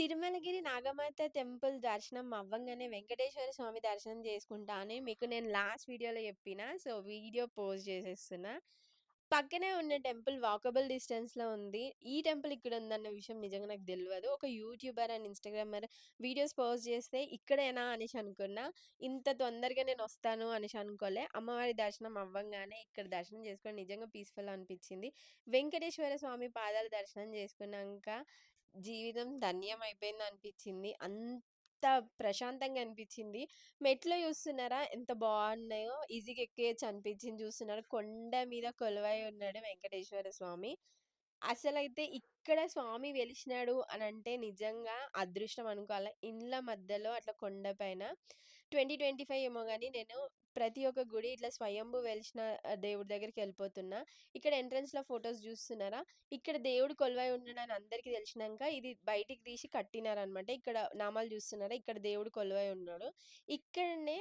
Tirumalagiri నాగమాత temple దర్శనం అవ్వంగానే వెంకటేశ్వర స్వామి దర్శనం చేసుకుంటాను మీకు నేను లాస్ట్ వీడియోలో చెప్పిన. సో, వీడియో పోస్ట్ చేసేస్తున్నా. పక్కనే ఉన్న టెంపుల్ వాకబుల్ డిస్టెన్స్‌లో ఉంది. ఈ టెంపుల్ ఇక్కడ ఉందన్న విషయం నిజంగా నాకు తెలియదు ఒక YouTuber and Instagrammer videos post చేస్తే ఇక్కడేనా అనేసి అనుకున్నా. ఇంత తొందరగా నేను వస్తాను అనేసి అనుకోలే. అమ్మవారి దర్శనం అవ్వంగానే ఇక్కడ దర్శనం చేసుకొని నిజంగా పీస్‌ఫుల్ అనిపించింది. వెంకటేశ్వర స్వామి పాదాల దర్శనం చేసుకున్నాక జీవితం ధన్యం అయిపోయింది అనిపించింది. అంత ప్రశాంతంగా అనిపించింది. మెట్లు చూస్తున్నారా ఎంత బాగున్నాయో ఈజీగా ఎక్కేయచ్చు అనిపించింది చూస్తున్నారు కొండ మీద కొలువై ఉన్నాడు వెంకటేశ్వర స్వామి. అసలైతే ఇక్కడ స్వామి వెలిసినాడు అంటే నిజంగా అదృష్టం అనుకోవాలి ఇండ్ల మధ్యలో అట్లా కొండపైన ట్వంటీ ట్వంటీ ఫైవ్ ఏమో కానీ నేను ప్రతి ఒక్క గుడి ఇట్లా స్వయంభు వెలిసిన దేవుడి దగ్గరికి వెళ్ళిపోతున్నా ఇక్కడ ఎంట్రన్స్‌లో ఫొటోస్ చూస్తున్నారా? ఇక్కడ దేవుడు కొలువై ఉన్నాడని అందరికీ తెలిసినాక ఇది బయటికి తీసి కట్టినారనమాట. ఇక్కడ నామాలు చూస్తున్నారా? ఇక్కడ దేవుడు కొలువై ఉన్నాడు. ఇక్కడనే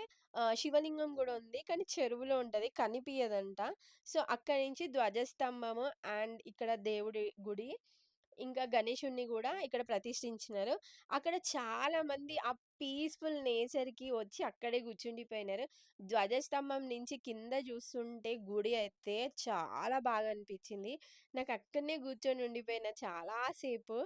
శివలింగం కూడా ఉంది. కానీ చెరువులో ఉంటుంది కనిపించదంట సో, అక్కడి నుంచి ధ్వజస్తంభము అండ్ ఇక్కడ దేవుడి గుడి ఇంకా గణేషుణ్ణి కూడా ఇక్కడ ప్రతిష్ఠించినారు. అక్కడ చాలా మంది ఆ పీస్‌ఫుల్ నేచర్‌కి వచ్చి అక్కడే కూర్చుండిపోయినారు. ధ్వజస్తంభం నుంచి కింద చూస్తుంటే గుడి అయితే చాలా బాగా అనిపించింది. నాకు అక్కడనే కూర్చొని ఉండిపోయిన చాలాసేపు